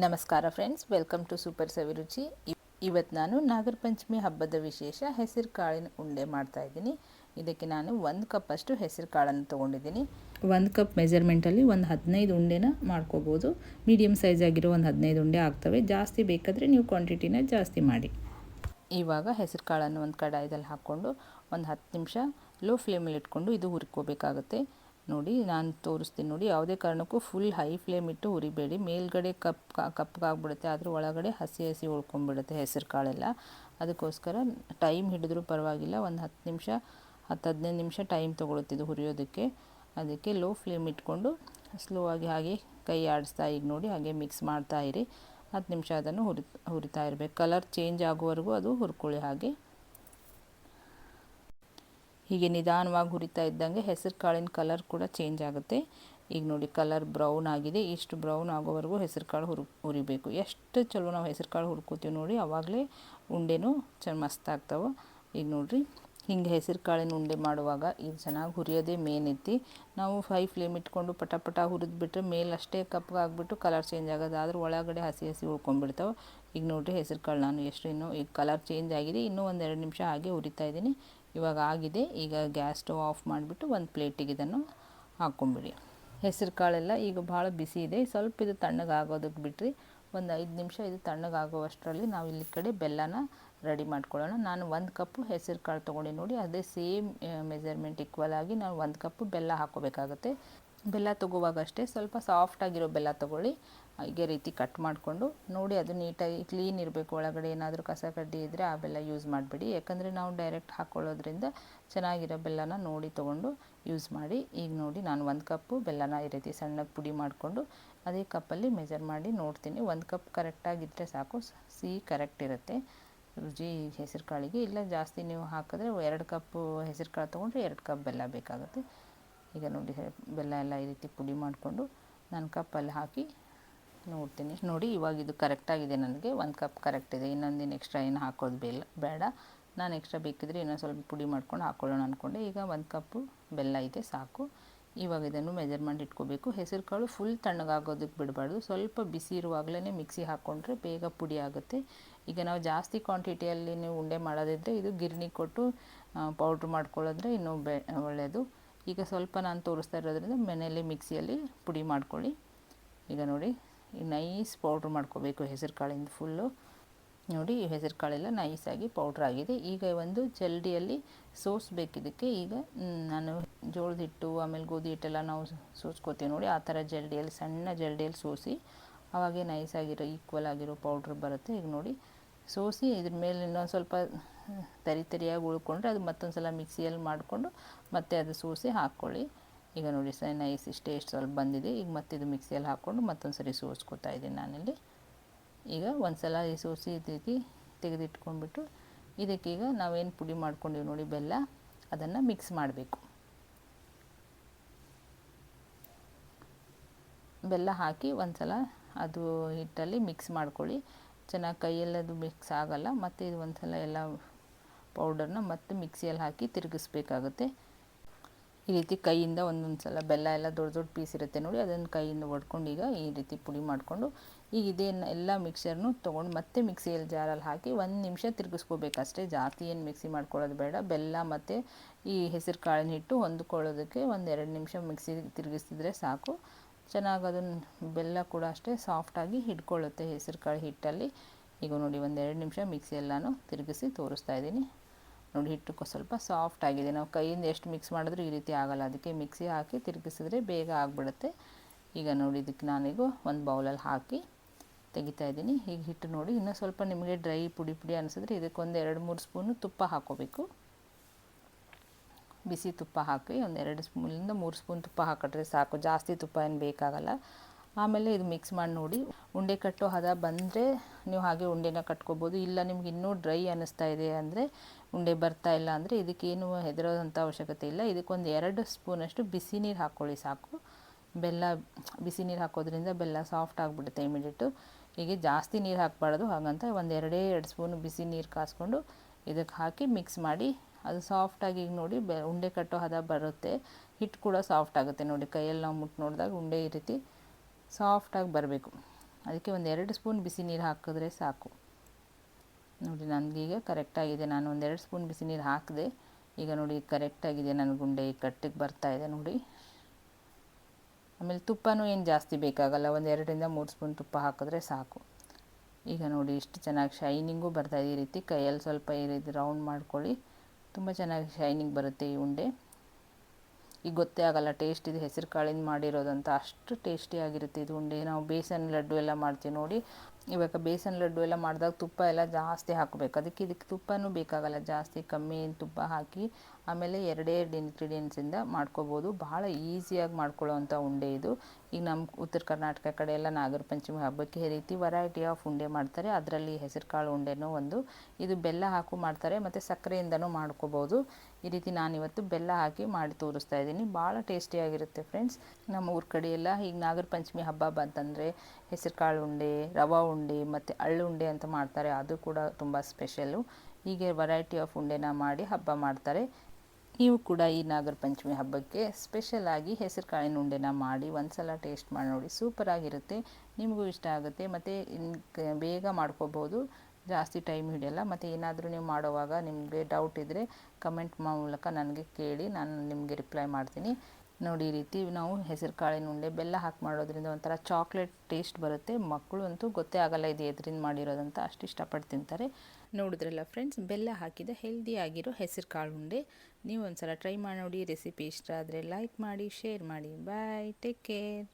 ನಮಸ್ಕಾರ friends welcome to super Saviruchi ಇವತ್ತು ನಾನು ನಾಗರ ಪಂಚಮಿ ಹಬ್ಬದ ವಿಶೇಷ ಹೆಸರು ಕಾಳಿನ ಉಂಡೆ ಮಾಡ್ತಾ ಇದ್ದೀನಿ. ಇದಕ್ಕೆ ನಾನು ಒಂದು ಕಪ್ಪಷ್ಟು ಹೆಸರು ಕಾಳನ್ನು ತೊಗೊಂಡಿದ್ದೀನಿ. ಒಂದು ಕಪ್ ಮೆಜರ್ಮೆಂಟಲ್ಲಿ ಒಂದು ಹದಿನೈದು ಉಂಡೆನ ಮಾಡ್ಕೋಬೋದು. ಮೀಡಿಯಮ್ ಸೈಜ್ ಆಗಿರೋ ಒಂದು ಹದಿನೈದು ಉಂಡೆ ಆಗ್ತವೆ. ಜಾಸ್ತಿ ಬೇಕಾದರೆ ನೀವು ಕ್ವಾಂಟಿಟಿನ ಜಾಸ್ತಿ ಮಾಡಿ. ಇವಾಗ ಹೆಸರು ಕಾಳನ್ನು ಒಂದು ಕಡಾಯದಲ್ಲಿ ಹಾಕ್ಕೊಂಡು ಒಂದು ಹತ್ತು ನಿಮಿಷ ಲೋ ಫ್ಲೇಮಲ್ಲಿ ಇಟ್ಕೊಂಡು ಇದು ಹುರ್ಕೋಬೇಕಾಗುತ್ತೆ. ನೋಡಿ, ನಾನು ತೋರಿಸ್ತೀನಿ ನೋಡಿ. ಯಾವುದೇ ಕಾರಣಕ್ಕೂ ಫುಲ್ ಹೈ ಫ್ಲೇಮ್ ಇಟ್ಟು ಹುರಿಬೇಡಿ. ಮೇಲ್ಗಡೆ ಕಪ್ ಕಪ್ಪಗಾಗ್ಬಿಡುತ್ತೆ ಅದ್ರ ಒಳಗಡೆ ಹಸಿ ಹಸಿ ಉಳ್ಕೊಂಡ್ಬಿಡುತ್ತೆ ಹೆಸರು ಕಾಳೆಲ್ಲ. ಅದಕ್ಕೋಸ್ಕರ ಟೈಮ್ ಹಿಡಿದ್ರೂ ಪರವಾಗಿಲ್ಲ. ಒಂದು ಹತ್ತು ನಿಮಿಷ ಹತ್ತು ಹದಿನೈದು ನಿಮಿಷ ಟೈಮ್ ತೊಗೊಳುತ್ತೆ ಇದು ಹುರಿಯೋದಕ್ಕೆ. ಅದಕ್ಕೆ ಲೋ ಫ್ಲೇಮ್ ಇಟ್ಕೊಂಡು ಸ್ಲೋ ಆಗಿ ಹಾಗೆ ಕೈ ಆಡಿಸ್ತಾ ಈಗ ನೋಡಿ, ಹಾಗೆ ಮಿಕ್ಸ್ ಮಾಡ್ತಾ ಇರಿ. ಹತ್ತು ನಿಮಿಷ ಅದನ್ನು ಹುರಿ ಹುರಿತಾ ಇರಬೇಕು. ಕಲರ್ ಚೇಂಜ್ ಆಗುವವರೆಗೂ ಅದು ಹುರ್ಕೊಳ್ಳಿ ಹಾಗೆ. ಹೀಗೆ ನಿಧಾನವಾಗಿ ಹುರಿತಾ ಇದ್ದಂಗೆ ಹೆಸರು ಕಾಳಿನ ಕಲರ್ ಕೂಡ ಚೇಂಜ್ ಆಗುತ್ತೆ. ಈಗ ನೋಡಿ ಕಲರ್ ಬ್ರೌನ್ ಆಗಿದೆ. ಇಷ್ಟು ಬ್ರೌನ್ ಆಗೋವರೆಗೂ ಹೆಸರು ಕಾಳು ಹುರು, ಹುರಿಬೇಕು. ಎಷ್ಟು ಚಲೋ ನಾವು ಹೆಸರು ಕಾಳು ಹುರ್ಕೋತೀವಿ ನೋಡಿ ಆವಾಗಲೇ ಉಂಡೆನೂ ಚ, ಮಸ್ತ್ ಆಗ್ತಾವೆ. ಈಗ ನೋಡಿರಿ, ಹಿಂಗೆ ಹೆಸರು ಕಾಳಿನ ಉಂಡೆ ಮಾಡುವಾಗ ಇದು ಚೆನ್ನಾಗಿ ಹುರಿಯೋದೇ ಮೇನ್ ಐತಿ. ನಾವು ಹೈ ಫ್ಲೇಮ್ ಇಟ್ಕೊಂಡು ಪಟ ಪಟ ಹುರಿದ್ಬಿಟ್ರೆ ಮೇಲೆ ಅಷ್ಟೇ ಕಪ್ಪಗಾಗ್ಬಿಟ್ಟು ಕಲರ್ ಚೇಂಜ್ ಆಗೋದು. ಆದ್ರೆ ಒಳಗಡೆ ಹಸಿ ಹಸಿ ಉಳ್ಕೊಂಡ್ಬಿಡ್ತಾವೆ. ಈಗ ನೋಡಿರಿ ಹೆಸರು ಕಾಳು ನಾನು ಎಷ್ಟು ಇನ್ನೂ, ಈಗ ಕಲರ್ ಚೇಂಜ್ ಆಗಿದೆ. ಇನ್ನೂ ಒಂದು ಎರಡು ನಿಮಿಷ ಹಾಗೆ ಹುರಿತಾ ಇದ್ದೀನಿ. ಇವಾಗ ಆಗಿದೆ. ಈಗ ಗ್ಯಾಸ್ ಸ್ಟವ್ ಆಫ್ ಮಾಡಿಬಿಟ್ಟು ಒಂದು ಪ್ಲೇಟಿಗೆ ಇದನ್ನು ಹಾಕ್ಕೊಂಬಿಡಿ ಹೆಸರು ಕಾಳೆಲ್ಲ ಈಗ ಭಾಳ ಬಿಸಿ ಇದೆ. ಸ್ವಲ್ಪ ಇದು ತಣ್ಣಗಾಗೋದಕ್ಕೆ ಬಿಟ್ಟರೆ ಒಂದು ಐದು ನಿಮಿಷ ಇದು ತಣ್ಣಗಾಗುವಷ್ಟರಲ್ಲಿ ನಾವು ಇಲ್ಲಿ ಕಡೆ ಬೆಲ್ಲನ ರೆಡಿ ಮಾಡ್ಕೊಳ್ಳೋಣ. ನಾನು ಒಂದು ಕಪ್ಪು ಹೆಸರು ಕಾಳು ತೊಗೊಂಡು ನೋಡಿ. ಅದೇ ಸೇಮ್ ಮೆಜರ್ಮೆಂಟ್ ಈಕ್ವಲ್ ಆಗಿ ನಾವು ಒಂದು ಕಪ್ಪು ಬೆಲ್ಲ ಹಾಕೋಬೇಕಾಗುತ್ತೆ. ಬೆಲ್ಲ ತಗೋವಾಗ ಅಷ್ಟೇ ಸ್ವಲ್ಪ ಸಾಫ್ಟಾಗಿರೋ ಬೆಲ್ಲ ತೊಗೊಳ್ಳಿ. ಹೀಗೆ ರೀತಿ ಕಟ್ ಮಾಡಿಕೊಂಡು ನೋಡಿ ಅದು ನೀಟಾಗಿ ಕ್ಲೀನ್ ಇರಬೇಕು. ಒಳಗಡೆ ಏನಾದರೂ ಕಸ ಕಡ್ಡಿ ಇದ್ದರೆ ಆ ಬೆಲ್ಲ ಯೂಸ್ ಮಾಡಿಬಿಡಿ. ಯಾಕಂದರೆ ನಾವು ಡೈರೆಕ್ಟ್ ಹಾಕ್ಕೊಳ್ಳೋದ್ರಿಂದ ಚೆನ್ನಾಗಿರೋ ಬೆಲ್ಲನ ನೋಡಿ ತೊಗೊಂಡು ಯೂಸ್ ಮಾಡಿ. ಈಗ ನೋಡಿ ನಾನು ಒಂದು ಕಪ್ಪು ಬೆಲ್ಲನ ಈ ರೀತಿ ಸಣ್ಣಗೆ ಪುಡಿ ಮಾಡಿಕೊಂಡು ಅದೇ ಕಪ್ಪಲ್ಲಿ ಮೆಜರ್ ಮಾಡಿ ನೋಡ್ತೀನಿ. ಒಂದು ಕಪ್ ಕರೆಕ್ಟಾಗಿದ್ದರೆ ಸಾಕು. ಸಿಹಿ ಕರೆಕ್ಟ್ ಇರುತ್ತೆ. ರುಚಿ ಹೆಸರು ಕಾಳಿಗೆ ಇಲ್ಲ ಜಾಸ್ತಿ ನೀವು ಹಾಕಿದ್ರೆ ಎರಡು ಕಪ್ಪು ಹೆಸರು ಕಾಳು ತೊಗೊಂಡ್ರೆ ಎರಡು ಕಪ್ ಬೆಲ್ಲ ಬೇಕಾಗುತ್ತೆ. ಈಗ ನೋಡಿ ಬೆಲ್ಲ ಎಲ್ಲ ಈ ರೀತಿ ಪುಡಿ ಮಾಡಿಕೊಂಡು ನಾನು ಕಪ್ಪಲ್ಲಿ ಹಾಕಿ ನೋಡ್ತೀನಿ. ನೋಡಿ, ಇವಾಗ ಇದು ಕರೆಕ್ಟಾಗಿದೆ ನನಗೆ. ಒಂದು ಕಪ್ ಕರೆಕ್ಟ್ ಇದೆ. ಇನ್ನೊಂದಿನ ಎಕ್ಸ್ಟ್ರಾ ಏನು ಹಾಕೋದು ಬೇಲ್, ಬೇಡ. ನಾನು ಎಕ್ಸ್ಟ್ರಾ ಬೇಕಿದ್ರೆ ಇನ್ನೊಂದು ಸ್ವಲ್ಪ ಪುಡಿ ಮಾಡ್ಕೊಂಡು ಹಾಕ್ಕೊಳ್ಳೋಣ ಅಂದ್ಕೊಂಡೆ ಈಗ ಒಂದು ಕಪ್ಪು ಬೆಲ್ಲ ಇದೆ, ಸಾಕು. ಇವಾಗ ಇದನ್ನು ಮೆಜರ್ಮೆಂಟ್ ಇಟ್ಕೋಬೇಕು. ಹೆಸರು ಕಾಳು ಫುಲ್ ತಣ್ಣಗಾಗೋದಕ್ಕೆ ಬಿಡಬಾರ್ದು. ಸ್ವಲ್ಪ ಬಿಸಿ ಇರುವಾಗಲೇ ಮಿಕ್ಸಿ ಹಾಕ್ಕೊಂಡ್ರೆ ಬೇಗ ಪುಡಿ ಆಗುತ್ತೆ. ಈಗ ನಾವು ಜಾಸ್ತಿ ಕ್ವಾಂಟಿಟಿಯಲ್ಲಿ ನೀವು ಉಂಡೆ ಮಾಡೋದಿದ್ದರೆ ಇದು ಗಿರಣಿ ಕೊಟ್ಟು ಪೌಡ್ರ್ ಮಾಡ್ಕೊಳ್ಳೋದ್ರೆ ಇನ್ನೂ ಬೆ ಒಳ್ಳೆಯದು ಈಗ ಸ್ವಲ್ಪ ನಾನು ತೋರಿಸ್ತಾ ಇರೋದ್ರಿಂದ ಮನೆಯಲ್ಲೇ ಮಿಕ್ಸಿಯಲ್ಲಿ ಪುಡಿ ಮಾಡ್ಕೊಳ್ಳಿ. ಈಗ ನೋಡಿ ನೈಸ್ ಪೌಡ್ರ್ ಮಾಡ್ಕೋಬೇಕು ಹೆಸರು ಕಾಳಿಂದ ಫುಲ್ಲು. ನೋಡಿ ಹೆಸರು ಕಾಳೆಲ್ಲ ನೈಸಾಗಿ ಪೌಡ್ರ್ ಆಗಿದೆ. ಈಗ ಒಂದು ಜಲ್ಡಿಯಲ್ಲಿ ಸೋಸ್ಬೇಕಿದ್ದಕ್ಕೆ ಈಗ ನಾನು ಜೋಳದ ಹಿಟ್ಟು ಆಮೇಲೆ ಗೋಧಿ ಹಿಟ್ಟೆಲ್ಲ ನಾವು ಸೋಸ್ಕೋತೀವಿ ನೋಡಿ, ಆ ಥರ ಜಲ್ಡಿಯಲ್ಲಿ ಸಣ್ಣ ಜಲ್ಡಿಯಲ್ಲಿ ಸೋಸಿ, ಅವಾಗೆ ನೈಸಾಗಿರೋ ಈಕ್ವಲ್ ಆಗಿರೋ ಪೌಡ್ರ್ ಬರುತ್ತೆ. ಈಗ ನೋಡಿ, ಸೋಸಿ ಇದ್ರ ಮೇಲೆ ಇನ್ನೊಂದು ಸ್ವಲ್ಪ ತರಿ ತರಿಯಾಗಿ ಉಳ್ಕೊಂಡ್ರೆ ಅದು ಮತ್ತೊಂದು ಸಲ ಮಿಕ್ಸಿಯಲ್ಲಿ ಮಾಡಿಕೊಂಡು ಮತ್ತೆ ಅದು ಸೂಸಿ ಹಾಕ್ಕೊಳ್ಳಿ. ಈಗ ನೋಡಿ ಸರ್ ನೈಸ್ ಇಷ್ಟೇ ಎಷ್ಟು ಸ್ವಲ್ಪ ಬಂದಿದೆ. ಈಗ ಮತ್ತೆ ಇದು ಮಿಕ್ಸಿಯಲ್ಲಿ ಹಾಕ್ಕೊಂಡು ಮತ್ತೊಂದು ಸರಿ ಸೋಸ್ಕೊತಾ ಇದ್ದೀನಿ ನಾನಿಲ್ಲಿ. ಈಗ ಒಂದು ಸಲ ಈ ಸೋಸಿ ರೀತಿ ತೆಗೆದಿಟ್ಕೊಂಡ್ಬಿಟ್ಟು ಇದಕ್ಕೀಗ ನಾವೇನು ಪುಡಿ ಮಾಡ್ಕೊಂಡಿವಿ ನೋಡಿ, ಬೆಲ್ಲ, ಅದನ್ನು ಮಿಕ್ಸ್ ಮಾಡಬೇಕು. ಬೆಲ್ಲ ಹಾಕಿ ಒಂದು ಸಲ ಅದು ಹಿಟ್ಟಲ್ಲಿ ಮಿಕ್ಸ್ ಮಾಡ್ಕೊಳ್ಳಿ. ಚೆನ್ನಾಗಿ ಕೈಯಲ್ಲದು ಮಿಕ್ಸ್ ಆಗೋಲ್ಲ, ಮತ್ತು ಇದು ಒಂದು ಸಲ ಎಲ್ಲ ಪೌಡರ್ನ ಮತ್ತೆ ಮಿಕ್ಸಿಯಲ್ಲಿ ಹಾಕಿ ತಿರುಗಿಸ್ಬೇಕಾಗುತ್ತೆ. ಈ ರೀತಿ ಕೈಯಿಂದ ಒಂದೊಂದು ಸಲ ಬೆಲ್ಲ ಎಲ್ಲ ದೊಡ್ಡ ದೊಡ್ಡ ಪೀಸ್ ಇರುತ್ತೆ ನೋಡಿ, ಅದನ್ನು ಕೈಯಿಂದ ಒಡ್ಕೊಂಡು ಈಗ ಈ ರೀತಿ ಪುಡಿ ಮಾಡಿಕೊಂಡು ಈಗ ಇದೇನು ಎಲ್ಲ ಮಿಕ್ಸರ್ನು ತೊಗೊಂಡು ಮತ್ತೆ ಮಿಕ್ಸಿಯಲ್ಲಿ ಜಾರಲ್ಲಿ ಹಾಕಿ ಒಂದು ನಿಮಿಷ ತಿರುಗಿಸ್ಕೋಬೇಕಷ್ಟೇ. ಜಾಸ್ತಿ ಏನು ಮಿಕ್ಸಿ ಮಾಡ್ಕೊಳ್ಳೋದು ಬೇಡ. ಬೆಲ್ಲ ಮತ್ತು ಈ ಹೆಸರು ಕಾಳಿನ ಹಿಟ್ಟು ಹೊಂದ್ಕೊಳ್ಳೋದಕ್ಕೆ ಒಂದು ಎರಡು ನಿಮಿಷ ಮಿಕ್ಸಿ ತಿರುಗಿಸ್ತಿದ್ರೆ ಸಾಕು. ಚೆನ್ನಾಗಿ ಅದನ್ನು ಬೆಲ್ಲ ಕೂಡ ಅಷ್ಟೇ ಸಾಫ್ಟಾಗಿ ಹಿಡ್ಕೊಳ್ಳುತ್ತೆ ಹೆಸರು ಕಾಳು ಹಿಟ್ಟಲ್ಲಿ. ಈಗ ನೋಡಿ ಒಂದು ಎರಡು ನಿಮಿಷ ಮಿಕ್ಸಿ ಎಲ್ಲನೂ ತಿರುಗಿಸಿ ತೋರಿಸ್ತಾ ಇದ್ದೀನಿ. ನೋಡಿ ಹಿಟ್ಟು ಸ್ವಲ್ಪ ಸಾಫ್ಟ್ ಆಗಿದೆ. ನಾವು ಕೈಯಿಂದ ಎಷ್ಟು ಮಿಕ್ಸ್ ಮಾಡಿದ್ರೂ ಈ ರೀತಿ ಆಗೋಲ್ಲ. ಅದಕ್ಕೆ ಮಿಕ್ಸಿ ಹಾಕಿ ತಿರುಗಿಸಿದ್ರೆ ಬೇಗ ಆಗಿಬಿಡುತ್ತೆ. ಈಗ ನೋಡಿ, ಇದಕ್ಕೆ ನಾನೀಗ ಒಂದು ಬೌಲಲ್ಲಿ ಹಾಕಿ ತೆಗಿತಾ ಇದ್ದೀನಿ. ಈಗ ಹಿಟ್ಟು ನೋಡಿ, ಇನ್ನೂ ಸ್ವಲ್ಪ ನಿಮಗೆ ಡ್ರೈ ಪುಡಿ ಪುಡಿ ಅನಿಸಿದ್ರೆ ಇದಕ್ಕೊಂದು ಎರಡು ಮೂರು ಸ್ಪೂನು ತುಪ್ಪ ಹಾಕೋಬೇಕು. ಬಿಸಿ ತುಪ್ಪ ಹಾಕಿ ಒಂದು ಎರಡು ಸ್ಪೂನಿಂದ ಮೂರು ಸ್ಪೂನ್ ತುಪ್ಪ ಹಾಕಿಟ್ರೆ ಸಾಕು. ಜಾಸ್ತಿ ತುಪ್ಪ ಏನು ಬೇಕಾಗಲ್ಲ. ಆಮೇಲೆ ಇದು ಮಿಕ್ಸ್ ಮಾಡಿ ನೋಡಿ. ಉಂಡೆ ಕಟ್ಟೋ ಹದ ಬಂದರೆ ನೀವು ಹಾಗೆ ಉಂಡೆನ ಕಟ್ಕೋಬೋದು. ಇಲ್ಲ, ನಿಮ್ಗೆ ಇನ್ನೂ ಡ್ರೈ ಅನ್ನಿಸ್ತಾ ಇದೆ ಅಂದರೆ ಉಂಡೆ ಬರ್ತಾ ಇಲ್ಲ ಅಂದರೆ ಇದಕ್ಕೇನು ಹೆದರೋದಂಥ ಅವಶ್ಯಕತೆ ಇಲ್ಲ. ಇದಕ್ಕೊಂದು ಎರಡು ಸ್ಪೂನಷ್ಟು ಬಿಸಿ ನೀರು ಹಾಕ್ಕೊಳ್ಳಿ ಸಾಕು. ಬೆಲ್ಲ, ಬಿಸಿ ನೀರು ಹಾಕೋದ್ರಿಂದ ಬೆಲ್ಲ ಸಾಫ್ಟ್ ಆಗಿಬಿಡುತ್ತೆ ಇಮಿಡಿಯೇಟು ಹೀಗೆ ಜಾಸ್ತಿ ನೀರು ಹಾಕಬಾರ್ದು. ಹಾಗಂತ ಒಂದು ಎರಡೇ ಎರಡು ಸ್ಪೂನು ಬಿಸಿ ನೀರು ಕಾಸ್ಕೊಂಡು ಇದಕ್ಕೆ ಹಾಕಿ ಮಿಕ್ಸ್ ಮಾಡಿ, ಅದು ಸಾಫ್ಟಾಗಿ ಈಗ ನೋಡಿ ಬೆ ಉಂಡೆ ಕಟ್ಟೋ ಹದ ಬರುತ್ತೆ. ಹಿಟ್ಟು ಕೂಡ ಸಾಫ್ಟ್ ಆಗುತ್ತೆ ನೋಡಿ. ಕೈಯಲ್ಲಿ ನಾವು ಮುಟ್ಟು ನೋಡಿದಾಗ ಉಂಡೆ ಈ ರೀತಿ ಸಾಫ್ಟಾಗಿ ಬರಬೇಕು. ಅದಕ್ಕೆ ಒಂದು ಎರಡು ಸ್ಪೂನ್ ಬಿಸಿ ನೀರು ಹಾಕಿದ್ರೆ ಸಾಕು. ನೋಡಿ ನನಗೀಗ ಕರೆಕ್ಟಾಗಿದೆ ನಾನು ಒಂದೆರಡು ಸ್ಪೂನ್ ಬಿಸಿ ನೀರು ಹಾಕಿದೆ. ಈಗ ನೋಡಿ ಕರೆಕ್ಟಾಗಿದೆ ನನ್ನ ಗುಂಡೆ. ಈಗ ಕಟ್ಟಿಗೆ ಬರ್ತಾ ಇದೆ ನೋಡಿ. ಆಮೇಲೆ ತುಪ್ಪನೂ ಏನು ಜಾಸ್ತಿ ಬೇಕಾಗಲ್ಲ. ಒಂದು ಎರಡರಿಂದ ಮೂರು ಸ್ಪೂನ್ ತುಪ್ಪ ಹಾಕಿದ್ರೆ ಸಾಕು. ಈಗ ನೋಡಿ, ಇಷ್ಟು ಚೆನ್ನಾಗಿ ಶೈನಿಂಗು ಬರ್ತಾ ಇದೆ ಈ ರೀತಿ. ಕೈಯಲ್ಲಿ ಸ್ವಲ್ಪ ಈ ರೀತಿ ರೌಂಡ್ ಮಾಡ್ಕೊಳ್ಳಿ. ತುಂಬ ಚೆನ್ನಾಗಿ ಶೈನಿಂಗ್ ಬರುತ್ತೆ ಈ ಉಂಡೆ. ಈಗ ಗೊತ್ತೇ ಆಗಲ್ಲ ಟೇಸ್ಟ್ ಇದು ಹೆಸರು ಕಾಳಿಂದ ಮಾಡಿರೋದಂತ ಅಷ್ಟು ಟೇಸ್ಟಿಯಾಗಿರುತ್ತೆ ಇದು ಉಂಡೆ. ನಾವು ಬೇಸನ್ ಲಡ್ಡು ಎಲ್ಲ ಮಾಡ್ತೀವಿ ನೋಡಿ. ಇವಾಗ ಬೇಸನ್ ಲಡ್ಡು ಎಲ್ಲ ಮಾಡಿದಾಗ ತುಪ್ಪ ಎಲ್ಲ ಜಾಸ್ತಿ ಹಾಕಬೇಕು. ಅದಕ್ಕೆ ಇದಕ್ಕೆ ತುಪ್ಪನೂ ಬೇಕಾಗಲ್ಲ, ಜಾಸ್ತಿ ಕಮ್ಮಿ ತುಪ್ಪ ಹಾಕಿ ಆಮೇಲೆ ಎರಡೇ ಎರಡು ಇಂಗ್ರೀಡಿಯೆಂಟ್ಸಿಂದ ಮಾಡ್ಕೋಬೋದು. ಭಾಳ ಈಸಿಯಾಗಿ ಮಾಡ್ಕೊಳ್ಳೋವಂಥ ಉಂಡೆ ಇದು. ಈಗ ನಮ್ಮ ಉತ್ತರ ಕರ್ನಾಟಕ ಕಡೆ ಎಲ್ಲ ನಾಗರ ಪಂಚಮಿ ಹಬ್ಬಕ್ಕೆ ಈ ರೀತಿ ವೆರೈಟಿ ಆಫ್ ಉಂಡೆ ಮಾಡ್ತಾರೆ. ಅದರಲ್ಲಿ ಹೆಸರು ಕಾಳು ಉಂಡೆನೂ ಒಂದು. ಇದು ಬೆಲ್ಲ ಹಾಕು ಮಾಡ್ತಾರೆ, ಮತ್ತು ಸಕ್ಕರೆಯಿಂದನೂ ಮಾಡ್ಕೋಬೋದು. ಈ ರೀತಿ ನಾನು ಇವತ್ತು ಬೆಲ್ಲ ಹಾಕಿ ಮಾಡಿ ತೋರಿಸ್ತಾ ಇದ್ದೀನಿ. ಭಾಳ ಟೇಸ್ಟಿಯಾಗಿರುತ್ತೆ ಫ್ರೆಂಡ್ಸ್. ನಮ್ಮ ಊರ ಕಡೆಯೆಲ್ಲ ಈಗ ನಾಗರ ಪಂಚಮಿ ಹಬ್ಬ ಬಂತಂದರೆ ಹೆಸರು ಕಾಳು ಉಂಡೆ, ರವಾ ಉಂಡೆ ಮತ್ತು ಅಳ್ಳು ಉಂಡೆ ಅಂತ ಮಾಡ್ತಾರೆ. ಅದು ಕೂಡ ತುಂಬ ಸ್ಪೆಷಲ್ಲು. ಹೀಗೆ ವೆರೈಟಿ ಆಫ್ ಉಂಡೆನ ಮಾಡಿ ಹಬ್ಬ ಮಾಡ್ತಾರೆ. ನೀವು ಕೂಡ ಈ ನಾಗರ ಪಂಚಮಿ ಹಬ್ಬಕ್ಕೆ ಸ್ಪೆಷಲಾಗಿ ಹೆಸರು ಕಾಳಿನ ಉಂಡೆನ ಮಾಡಿ ಒಂದು ಸಲ ಟೇಸ್ಟ್ ಮಾಡಿ ನೋಡಿ. ಸೂಪರಾಗಿರುತ್ತೆ ನಿಮಗೂ ಇಷ್ಟ ಆಗುತ್ತೆ. ಮತ್ತು ಬೇಗ ಮಾಡ್ಕೋಬೋದು. ಜಾಸ್ತಿ ಟೈಮ್ ಹಿಡಿಯಲ್ಲ, ಮತ್ತು ಏನಾದರೂ ನೀವು ಮಾಡುವಾಗ ನಿಮಗೆ ಡೌಟ್ ಇದ್ದರೆ ಕಮೆಂಟ್ ಮೂಲಕ ನನಗೆ ಕೇಳಿ, ನಾನು ನಿಮಗೆ ರಿಪ್ಲೈ ಮಾಡ್ತೀನಿ. ನೋಡಿ ಈ ರೀತಿ ನಾವು ಹೆಸರು ಕಾಳಿನ ಉಂಡೆ ಬೆಲ್ಲ ಹಾಕಿ ಮಾಡೋದ್ರಿಂದ ಒಂಥರ ಚಾಕ್ಲೇಟ್ ಟೇಸ್ಟ್ ಬರುತ್ತೆ. ಮಕ್ಕಳು ಅಂತೂ ಗೊತ್ತೇ ಆಗಲ್ಲ ಇದು ಎದ್ರಿಂದ ಮಾಡಿರೋದಂತ, ಅಷ್ಟು ಇಷ್ಟಪಟ್ಟು ತಿಂತಾರೆ. ನೋಡಿದ್ರಲ್ಲ ಫ್ರೆಂಡ್ಸ್ ಬೆಲ್ಲ ಹಾಕಿದ ಹೆಲ್ದಿ ಆಗಿರೋ ಹೆಸರು ಕಾಳು ಉಂಡೆ. ನೀವು ಒಂದ್ಸಲ ಟ್ರೈ ಮಾಡಿ ನೋಡಿ ರೆಸಿಪಿ ಇಷ್ಟ ಆದರೆ ಲೈಕ್ ಮಾಡಿ ಶೇರ್ ಮಾಡಿ. Bye take care